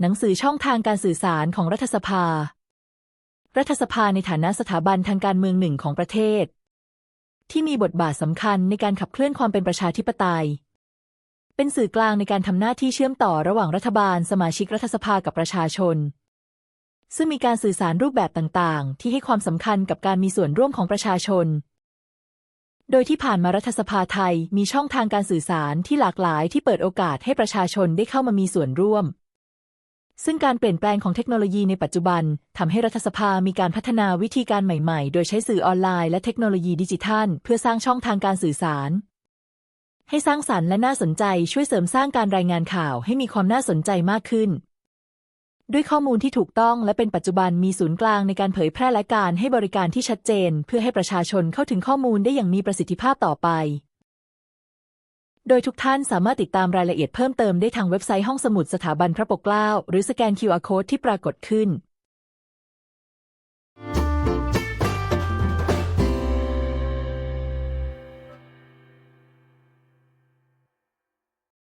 หนังสือช่องทางการสื่อสารของรัฐสภา รัฐสภาในฐานะสถาบันทางการเมืองหนึ่งของประเทศ ที่มีบทบาทสำคัญในการขับเคลื่อนความเป็นประชาธิปไตย เป็นสื่อกลางในการทำหน้าที่เชื่อมต่อระหว่างรัฐบาลสมาชิกรัฐสภากับประชาชน ซึ่งมีการสื่อสารรูปแบบต่างๆ ที่ให้ความสำคัญกับการมีส่วนร่วมของประชาชน โดยที่ผ่านมารัฐสภาไทยมีช่องทางการสื่อสารที่หลากหลายที่เปิดโอกาสให้ประชาชนได้เข้ามามีส่วนร่วม ซึ่งการเปลี่ยนแปลงของเทคโนโลยีในปัจจุบันทำให้รัฐสภามีการพัฒนาวิธีการใหม่ๆ โดยใช้สื่อออนไลน์และเทคโนโลยีดิจิทัล เพื่อสร้างช่องทางการสื่อสาร ให้สร้างสรรค์และน่าสนใจช่วยเสริมสร้างการรายงานข่าวให้มีความน่าสนใจมากขึ้น ด้วยข้อมูลที่ถูกต้องและเป็นปัจจุบันมีศูนย์กลางในการเผยแพร่และการให้บริการที่ชัดเจน เพื่อให้ประชาชนเข้าถึงข้อมูลได้อย่างมีประสิทธิภาพต่อไป โดยทุกท่านสามารถติดตามรายละเอียดเพิ่มเติมได้ทางเว็บไซต์ห้องสมุดสถาบันพระปกเกล้า หรือสแกน QR Code ที่ปรากฏขึ้น